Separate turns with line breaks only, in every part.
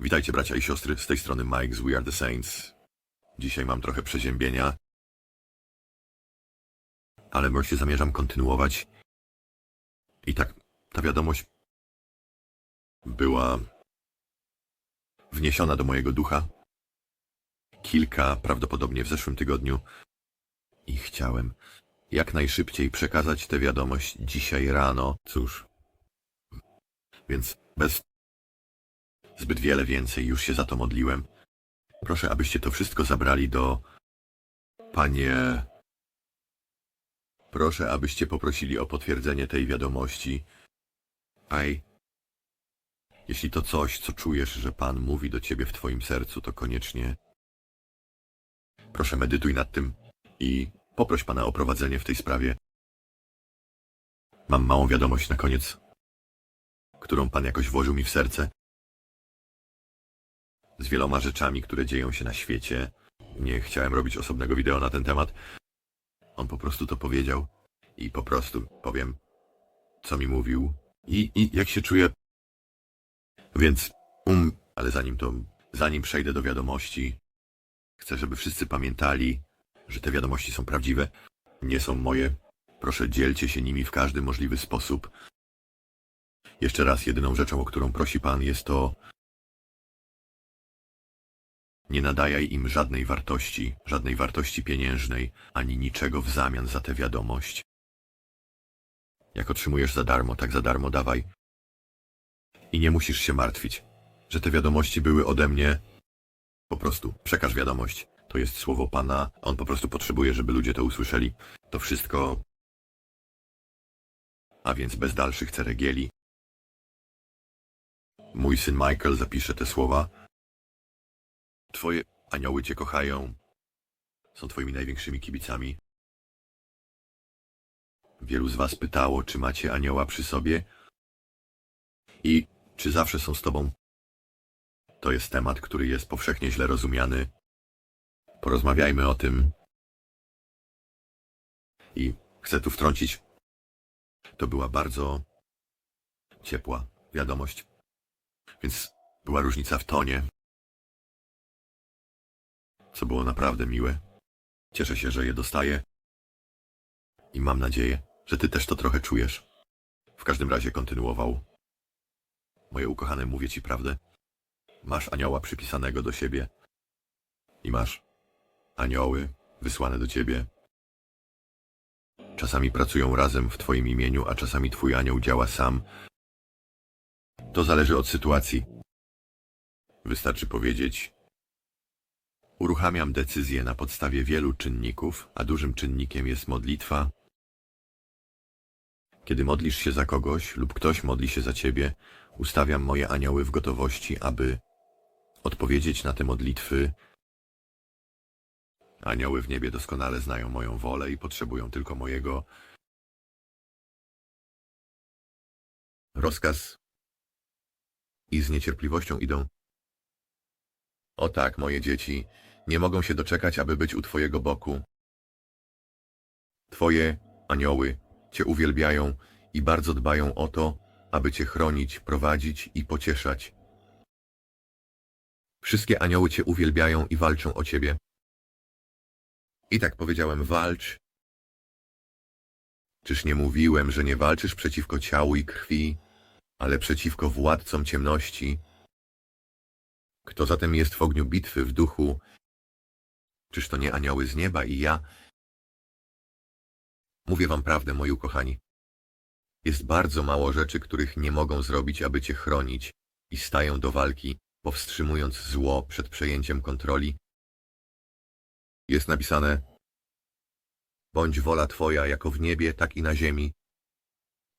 Witajcie bracia i siostry, z tej strony Mike z We Are The Saints. Dzisiaj mam trochę przeziębienia, ale wreszcie zamierzam kontynuować. I tak, ta wiadomość była wniesiona do mojego ducha kilka, prawdopodobnie w zeszłym tygodniu i chciałem jak najszybciej przekazać tę wiadomość dzisiaj rano. Cóż, więc bez zbyt wiele więcej, już się za to modliłem. Proszę, abyście to wszystko zabrali do... Panie... Proszę, abyście poprosili o potwierdzenie tej wiadomości. Aj. Jeśli to coś, co czujesz, że Pan mówi do ciebie w twoim sercu, to koniecznie... Proszę, medytuj nad tym i poproś Pana o prowadzenie w tej sprawie. Mam małą wiadomość na koniec, którą Pan jakoś włożył mi w serce z wieloma rzeczami, które dzieją się na świecie. Nie chciałem robić osobnego wideo na ten temat. On po prostu to powiedział i po prostu powiem, co mi mówił i, i jak się czuję. Więc, um, ale zanim to, zanim przejdę do wiadomości, chcę, żeby wszyscy pamiętali, że te wiadomości są prawdziwe, nie są moje. Proszę, dzielcie się nimi w każdy możliwy sposób. Jeszcze raz, jedyną rzeczą, o którą prosi Pan, jest to, nie nadajaj im żadnej wartości, żadnej wartości pieniężnej, ani niczego w zamian za tę wiadomość. Jak otrzymujesz za darmo, tak za darmo dawaj. I nie musisz się martwić, że te wiadomości były ode mnie. Po prostu przekaż wiadomość. To jest słowo Pana. On po prostu potrzebuje, żeby ludzie to usłyszeli. To wszystko. A więc bez dalszych ceregieli. Mój syn Michael zapisze te słowa. Twoje anioły cię kochają. Są twoimi największymi kibicami. Wielu z was pytało, czy macie anioła przy sobie i czy zawsze są z tobą. To jest temat, który jest powszechnie źle rozumiany. Porozmawiajmy o tym. I chcę tu wtrącić. To była bardzo ciepła wiadomość. Więc była różnica w tonie co było naprawdę miłe. Cieszę się, że je dostaję. I mam nadzieję, że ty też to trochę czujesz. W każdym razie kontynuował. Moje ukochane, mówię ci prawdę. Masz anioła przypisanego do siebie. I masz anioły wysłane do ciebie. Czasami pracują razem w twoim imieniu, a czasami twój anioł działa sam. To zależy od sytuacji. Wystarczy powiedzieć, Uruchamiam decyzję na podstawie wielu czynników, a dużym czynnikiem jest modlitwa. Kiedy modlisz się za kogoś lub ktoś modli się za ciebie, ustawiam moje anioły w gotowości, aby odpowiedzieć na te modlitwy. Anioły w niebie doskonale znają moją wolę i potrzebują tylko mojego rozkaz i z niecierpliwością idą. O tak, moje dzieci, nie mogą się doczekać, aby być u Twojego boku. Twoje anioły Cię uwielbiają i bardzo dbają o to, aby Cię chronić, prowadzić i pocieszać. Wszystkie anioły Cię uwielbiają i walczą o Ciebie. I tak powiedziałem, walcz. Czyż nie mówiłem, że nie walczysz przeciwko ciału i krwi, ale przeciwko władcom ciemności? Kto zatem jest w ogniu bitwy w duchu Czyż to nie anioły z nieba i ja? Mówię wam prawdę, moi ukochani. Jest bardzo mało rzeczy, których nie mogą zrobić, aby cię chronić i stają do walki, powstrzymując zło przed przejęciem kontroli. Jest napisane Bądź wola Twoja jako w niebie, tak i na ziemi.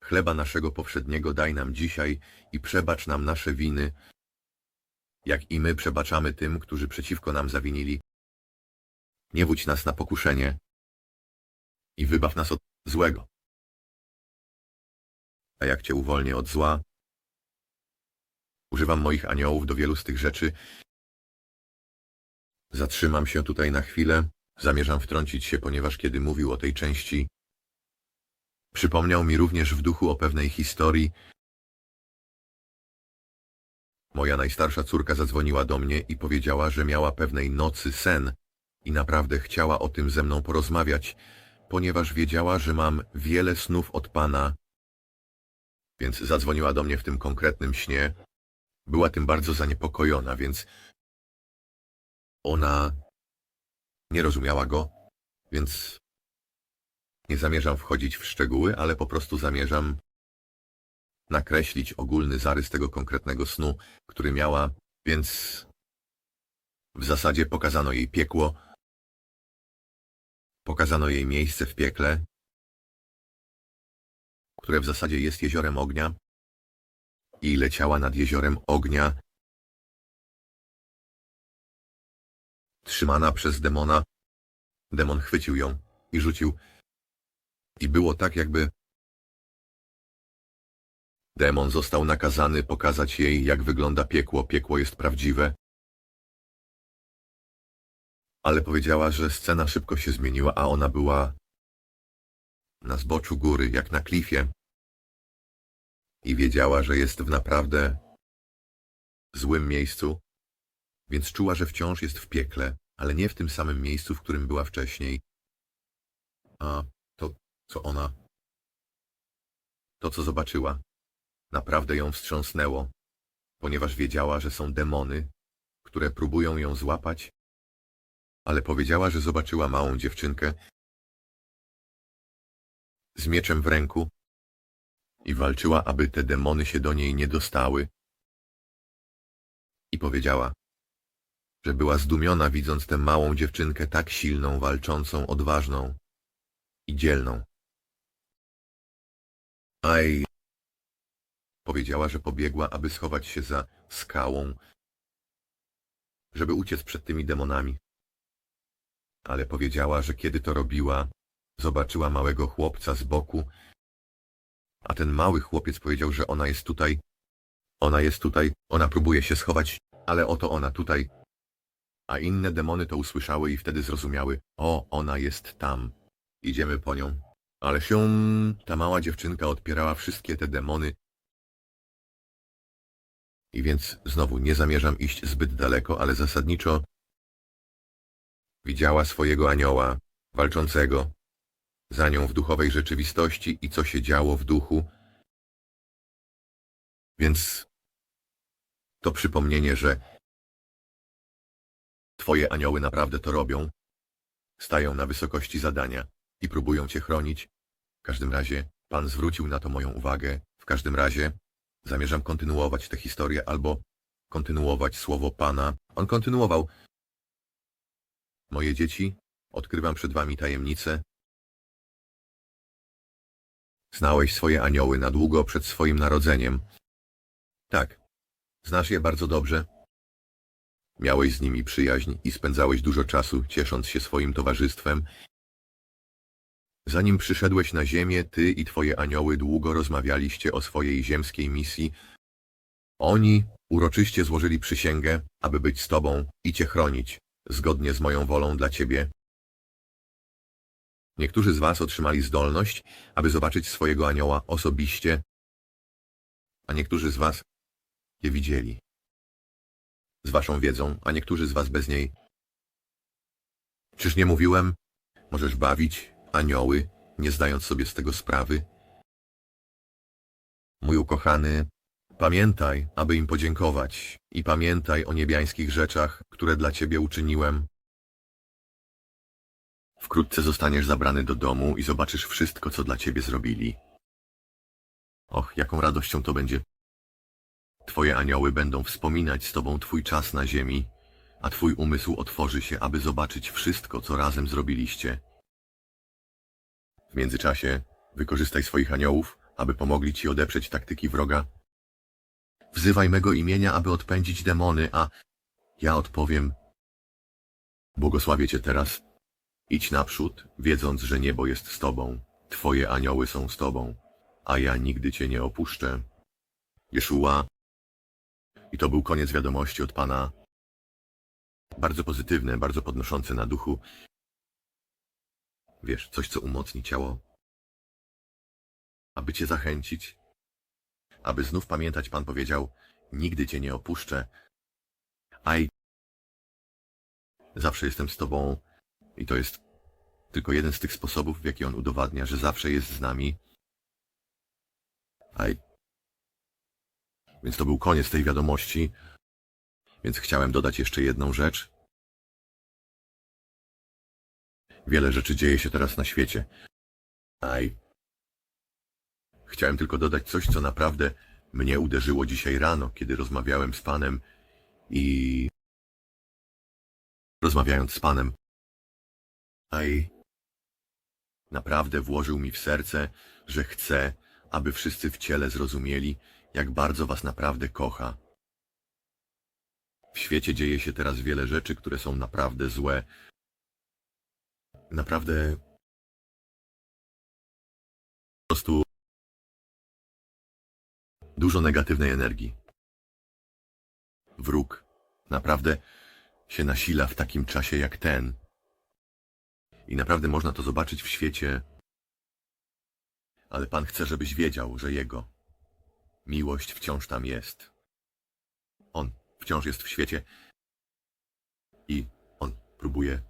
Chleba naszego powszedniego daj nam dzisiaj i przebacz nam nasze winy, jak i my przebaczamy tym, którzy przeciwko nam zawinili nie wódź nas na pokuszenie i wybaw nas od złego. A jak Cię uwolnię od zła? Używam moich aniołów do wielu z tych rzeczy. Zatrzymam się tutaj na chwilę. Zamierzam wtrącić się, ponieważ kiedy mówił o tej części, przypomniał mi również w duchu o pewnej historii. Moja najstarsza córka zadzwoniła do mnie i powiedziała, że miała pewnej nocy sen i naprawdę chciała o tym ze mną porozmawiać, ponieważ wiedziała, że mam wiele snów od Pana. Więc zadzwoniła do mnie w tym konkretnym śnie. Była tym bardzo zaniepokojona, więc ona nie rozumiała go, więc nie zamierzam wchodzić w szczegóły, ale po prostu zamierzam nakreślić ogólny zarys tego konkretnego snu, który miała, więc w zasadzie pokazano jej piekło, pokazano jej miejsce w piekle, które w zasadzie jest jeziorem ognia i leciała nad jeziorem ognia, trzymana przez demona. Demon chwycił ją i rzucił. I było tak, jakby demon został nakazany pokazać jej, jak wygląda piekło. Piekło jest prawdziwe. Ale powiedziała, że scena szybko się zmieniła, a ona była na zboczu góry, jak na klifie. I wiedziała, że jest w naprawdę złym miejscu, więc czuła, że wciąż jest w piekle, ale nie w tym samym miejscu, w którym była wcześniej. A to, co ona, to, co zobaczyła, naprawdę ją wstrząsnęło, ponieważ wiedziała, że są demony, które próbują ją złapać, ale powiedziała, że zobaczyła małą dziewczynkę z mieczem w ręku i walczyła, aby te demony się do niej nie dostały. I powiedziała, że była zdumiona widząc tę małą dziewczynkę tak silną, walczącą, odważną i dzielną. Aj, powiedziała, że pobiegła, aby schować się za skałą, żeby uciec przed tymi demonami. Ale powiedziała, że kiedy to robiła, zobaczyła małego chłopca z boku, a ten mały chłopiec powiedział, że ona jest tutaj. Ona jest tutaj, ona próbuje się schować, ale oto ona tutaj. A inne demony to usłyszały i wtedy zrozumiały, o, ona jest tam. Idziemy po nią. Ale się ta mała dziewczynka odpierała wszystkie te demony. I więc znowu nie zamierzam iść zbyt daleko, ale zasadniczo widziała swojego anioła, walczącego, za nią w duchowej rzeczywistości i co się działo w duchu. Więc to przypomnienie, że Twoje anioły naprawdę to robią. Stają na wysokości zadania i próbują Cię chronić. W każdym razie Pan zwrócił na to moją uwagę. W każdym razie zamierzam kontynuować tę historię albo kontynuować słowo Pana. On kontynuował. Moje dzieci, odkrywam przed Wami tajemnicę. Znałeś swoje anioły na długo przed swoim narodzeniem. Tak, znasz je bardzo dobrze. Miałeś z nimi przyjaźń i spędzałeś dużo czasu, ciesząc się swoim towarzystwem. Zanim przyszedłeś na ziemię, ty i twoje anioły długo rozmawialiście o swojej ziemskiej misji. Oni uroczyście złożyli przysięgę, aby być z tobą i cię chronić, zgodnie z moją wolą dla ciebie. Niektórzy z was otrzymali zdolność, aby zobaczyć swojego anioła osobiście, a niektórzy z was je widzieli. Z waszą wiedzą, a niektórzy z was bez niej. Czyż nie mówiłem? Możesz bawić anioły, nie zdając sobie z tego sprawy? Mój ukochany, pamiętaj, aby im podziękować i pamiętaj o niebiańskich rzeczach, które dla ciebie uczyniłem. Wkrótce zostaniesz zabrany do domu i zobaczysz wszystko, co dla ciebie zrobili. Och, jaką radością to będzie. Twoje anioły będą wspominać z tobą twój czas na ziemi, a twój umysł otworzy się, aby zobaczyć wszystko, co razem zrobiliście. W międzyczasie wykorzystaj swoich aniołów, aby pomogli ci odeprzeć taktyki wroga. Wzywaj mego imienia, aby odpędzić demony, a ja odpowiem. Błogosławię cię teraz. Idź naprzód, wiedząc, że niebo jest z tobą. Twoje anioły są z tobą, a ja nigdy cię nie opuszczę. Jeszua. I to był koniec wiadomości od Pana. Bardzo pozytywne, bardzo podnoszące na duchu. Wiesz, coś, co umocni ciało. Aby cię zachęcić. Aby znów pamiętać, Pan powiedział, Nigdy cię nie opuszczę. Aj. Zawsze jestem z tobą i to jest tylko jeden z tych sposobów, w jaki on udowadnia, że zawsze jest z nami. Aj. Więc to był koniec tej wiadomości. Więc chciałem dodać jeszcze jedną rzecz. Wiele rzeczy dzieje się teraz na świecie. Aj. Chciałem tylko dodać coś, co naprawdę mnie uderzyło dzisiaj rano, kiedy rozmawiałem z panem i... Rozmawiając z panem. Aj. Naprawdę włożył mi w serce, że chce, aby wszyscy w ciele zrozumieli, jak bardzo was naprawdę kocha. W świecie dzieje się teraz wiele rzeczy, które są naprawdę złe. Naprawdę... Po prostu... Dużo negatywnej energii. Wróg naprawdę się nasila w takim czasie jak ten. I naprawdę można to zobaczyć w świecie. Ale Pan chce, żebyś wiedział, że Jego miłość wciąż tam jest. On wciąż jest w świecie i On próbuje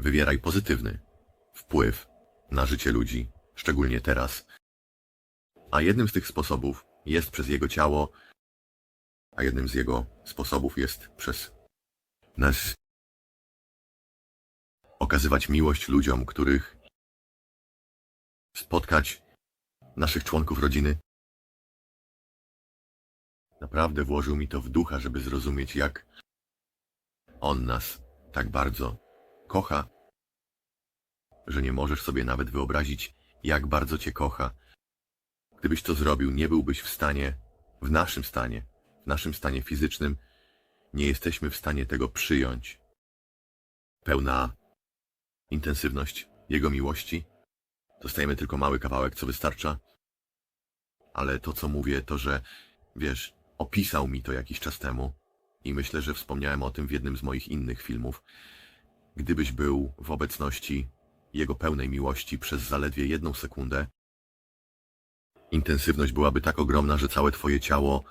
Wywieraj pozytywny wpływ na życie ludzi, szczególnie teraz. A jednym z tych sposobów jest przez Jego ciało, a jednym z Jego sposobów jest przez nas okazywać miłość ludziom, których spotkać naszych członków rodziny. Naprawdę włożył mi to w ducha, żeby zrozumieć, jak On nas tak bardzo kocha, że nie możesz sobie nawet wyobrazić, jak bardzo Cię kocha. Gdybyś to zrobił, nie byłbyś w stanie, w naszym stanie, w naszym stanie fizycznym, nie jesteśmy w stanie tego przyjąć. Pełna intensywność Jego miłości. Dostajemy tylko mały kawałek, co wystarcza. Ale to, co mówię, to, że, wiesz, opisał mi to jakiś czas temu i myślę, że wspomniałem o tym w jednym z moich innych filmów. Gdybyś był w obecności Jego pełnej miłości przez zaledwie jedną sekundę, intensywność byłaby tak ogromna, że całe Twoje ciało,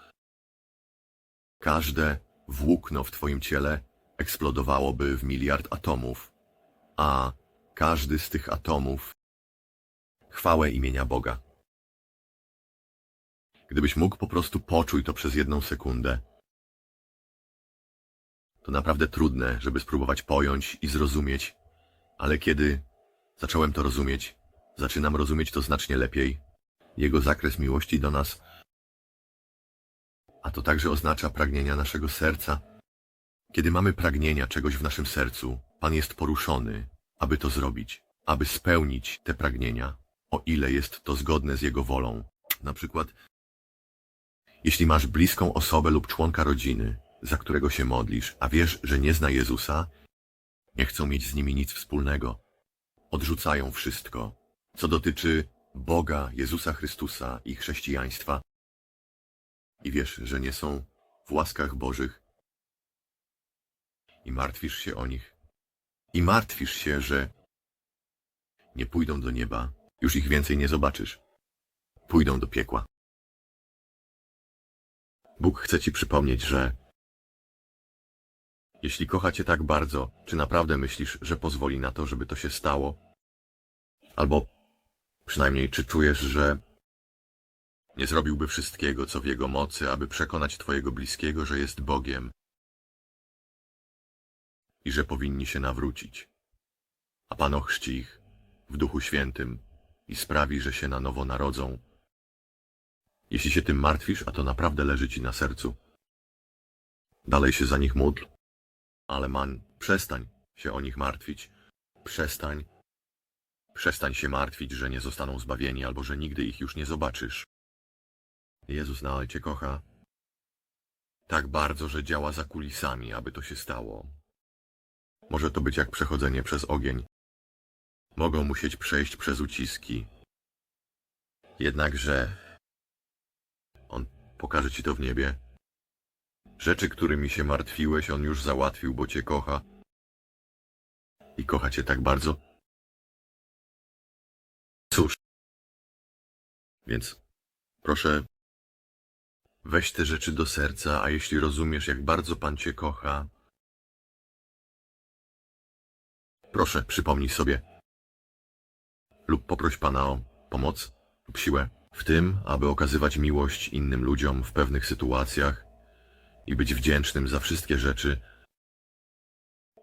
każde włókno w Twoim ciele eksplodowałoby w miliard atomów, a każdy z tych atomów chwałę imienia Boga. Gdybyś mógł po prostu poczuć to przez jedną sekundę, to naprawdę trudne, żeby spróbować pojąć i zrozumieć, ale kiedy zacząłem to rozumieć, zaczynam rozumieć to znacznie lepiej. Jego zakres miłości do nas, a to także oznacza pragnienia naszego serca. Kiedy mamy pragnienia czegoś w naszym sercu, Pan jest poruszony, aby to zrobić, aby spełnić te pragnienia, o ile jest to zgodne z Jego wolą. Na przykład, jeśli masz bliską osobę lub członka rodziny, za którego się modlisz, a wiesz, że nie zna Jezusa, nie chcą mieć z nimi nic wspólnego. Odrzucają wszystko, co dotyczy Boga, Jezusa Chrystusa i chrześcijaństwa. I wiesz, że nie są w łaskach Bożych. I martwisz się o nich. I martwisz się, że nie pójdą do nieba. Już ich więcej nie zobaczysz. Pójdą do piekła. Bóg chce ci przypomnieć, że jeśli kocha cię tak bardzo, czy naprawdę myślisz, że pozwoli na to, żeby to się stało? Albo przynajmniej czy czujesz, że nie zrobiłby wszystkiego, co w jego mocy, aby przekonać twojego bliskiego, że jest Bogiem i że powinni się nawrócić. A Pan ochrzci ich w Duchu Świętym i sprawi, że się na nowo narodzą. Jeśli się tym martwisz, a to naprawdę leży ci na sercu, dalej się za nich módl, ale man, przestań się o nich martwić. Przestań. Przestań się martwić, że nie zostaną zbawieni albo że nigdy ich już nie zobaczysz. Jezus nadal cię kocha. Tak bardzo, że działa za kulisami, aby to się stało. Może to być jak przechodzenie przez ogień. Mogą musieć przejść przez uciski. Jednakże On pokaże ci to w niebie. Rzeczy, którymi się martwiłeś, On już załatwił, bo cię kocha. I kocha cię tak bardzo, Więc proszę, weź te rzeczy do serca, a jeśli rozumiesz, jak bardzo Pan Cię kocha, proszę, przypomnij sobie. Lub poproś Pana o pomoc lub siłę w tym, aby okazywać miłość innym ludziom w pewnych sytuacjach i być wdzięcznym za wszystkie rzeczy.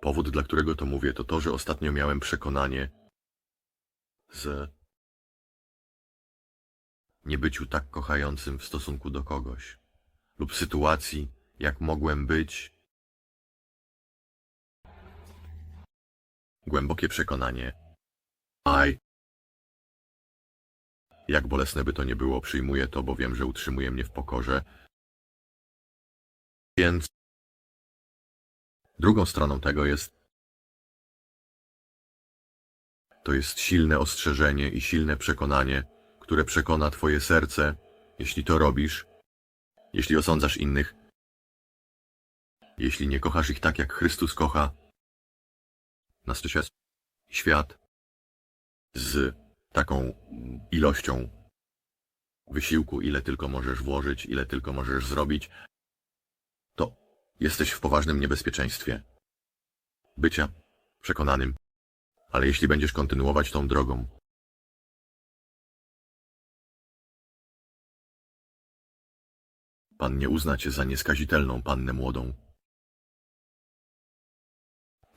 Powód, dla którego to mówię, to to, że ostatnio miałem przekonanie z niebyciu tak kochającym w stosunku do kogoś lub sytuacji, jak mogłem być. Głębokie przekonanie. Aj. Jak bolesne by to nie było, przyjmuję to, bo wiem, że utrzymuje mnie w pokorze. Więc drugą stroną tego jest to jest silne ostrzeżenie i silne przekonanie, które przekona twoje serce, jeśli to robisz, jeśli osądzasz innych, jeśli nie kochasz ich tak, jak Chrystus kocha nas świat, z taką ilością wysiłku, ile tylko możesz włożyć, ile tylko możesz zrobić, jesteś w poważnym niebezpieczeństwie bycia przekonanym. Ale jeśli będziesz kontynuować tą drogą, Pan nie uzna cię za nieskazitelną pannę młodą.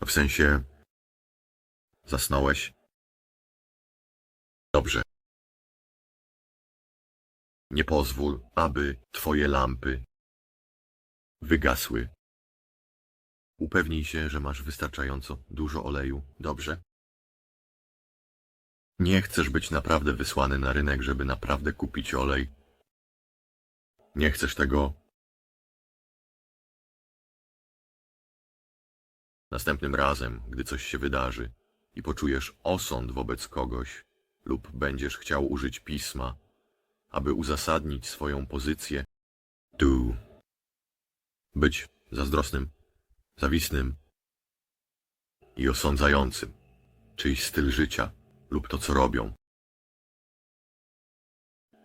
W sensie... Zasnąłeś? Dobrze. Nie pozwól, aby twoje lampy wygasły. Upewnij się, że masz wystarczająco dużo oleju, dobrze? Nie chcesz być naprawdę wysłany na rynek, żeby naprawdę kupić olej. Nie chcesz tego. Następnym razem, gdy coś się wydarzy i poczujesz osąd wobec kogoś, lub będziesz chciał użyć pisma, aby uzasadnić swoją pozycję, tu być zazdrosnym, zawisnym i osądzającym czyjś styl życia lub to, co robią.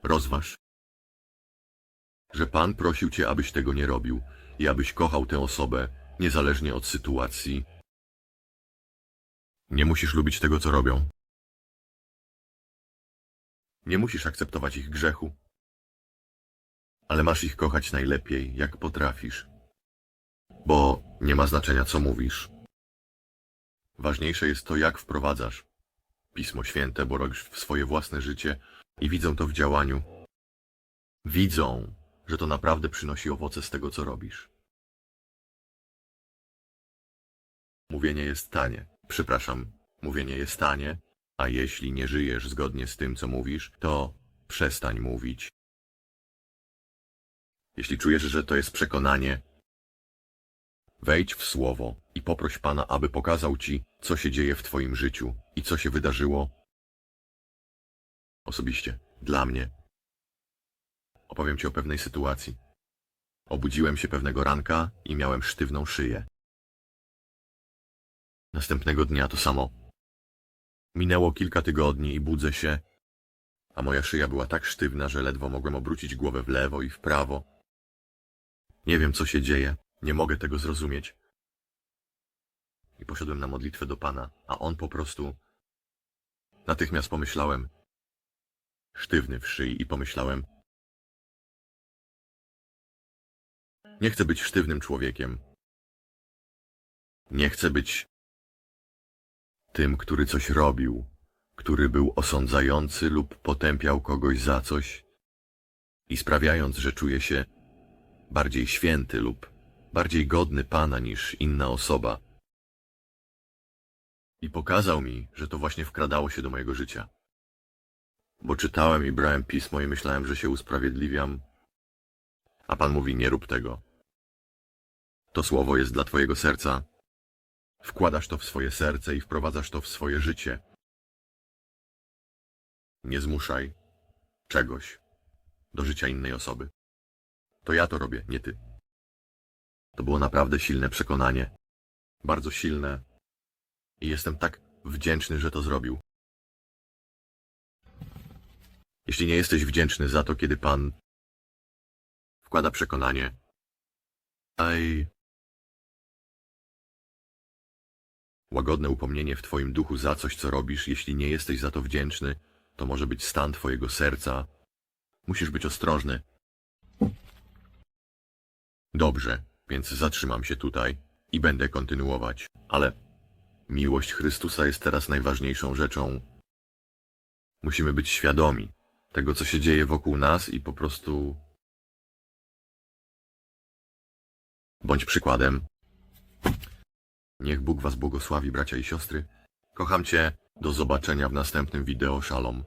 Rozważ, że Pan prosił Cię, abyś tego nie robił i abyś kochał tę osobę, niezależnie od sytuacji. Nie musisz lubić tego, co robią. Nie musisz akceptować ich grzechu, ale masz ich kochać najlepiej, jak potrafisz. Bo nie ma znaczenia, co mówisz. Ważniejsze jest to, jak wprowadzasz Pismo Święte, bo robisz w swoje własne życie i widzą to w działaniu. Widzą, że to naprawdę przynosi owoce z tego, co robisz. Mówienie jest tanie. Przepraszam, mówienie jest tanie, a jeśli nie żyjesz zgodnie z tym, co mówisz, to przestań mówić. Jeśli czujesz, że to jest przekonanie, wejdź w słowo i poproś Pana, aby pokazał Ci, co się dzieje w Twoim życiu i co się wydarzyło osobiście, dla mnie. Opowiem Ci o pewnej sytuacji. Obudziłem się pewnego ranka i miałem sztywną szyję. Następnego dnia to samo. Minęło kilka tygodni i budzę się, a moja szyja była tak sztywna, że ledwo mogłem obrócić głowę w lewo i w prawo. Nie wiem, co się dzieje, nie mogę tego zrozumieć. I poszedłem na modlitwę do Pana, a On po prostu... Natychmiast pomyślałem, sztywny w szyi i pomyślałem, nie chcę być sztywnym człowiekiem. Nie chcę być tym, który coś robił, który był osądzający lub potępiał kogoś za coś i sprawiając, że czuje się bardziej święty lub bardziej godny Pana niż inna osoba. I pokazał mi, że to właśnie wkradało się do mojego życia. Bo czytałem i brałem pismo i myślałem, że się usprawiedliwiam, a Pan mówi, nie rób tego. To słowo jest dla Twojego serca. Wkładasz to w swoje serce i wprowadzasz to w swoje życie. Nie zmuszaj czegoś do życia innej osoby. To ja to robię, nie ty. To było naprawdę silne przekonanie. Bardzo silne. I jestem tak wdzięczny, że to zrobił. Jeśli nie jesteś wdzięczny za to, kiedy Pan wkłada przekonanie, aj łagodne upomnienie w Twoim duchu za coś, co robisz, jeśli nie jesteś za to wdzięczny, to może być stan Twojego serca. Musisz być ostrożny. Dobrze, więc zatrzymam się tutaj i będę kontynuować. Ale miłość Chrystusa jest teraz najważniejszą rzeczą. Musimy być świadomi tego, co się dzieje wokół nas i po prostu bądź przykładem. Niech Bóg was błogosławi, bracia i siostry. Kocham cię. Do zobaczenia w następnym wideo. Shalom.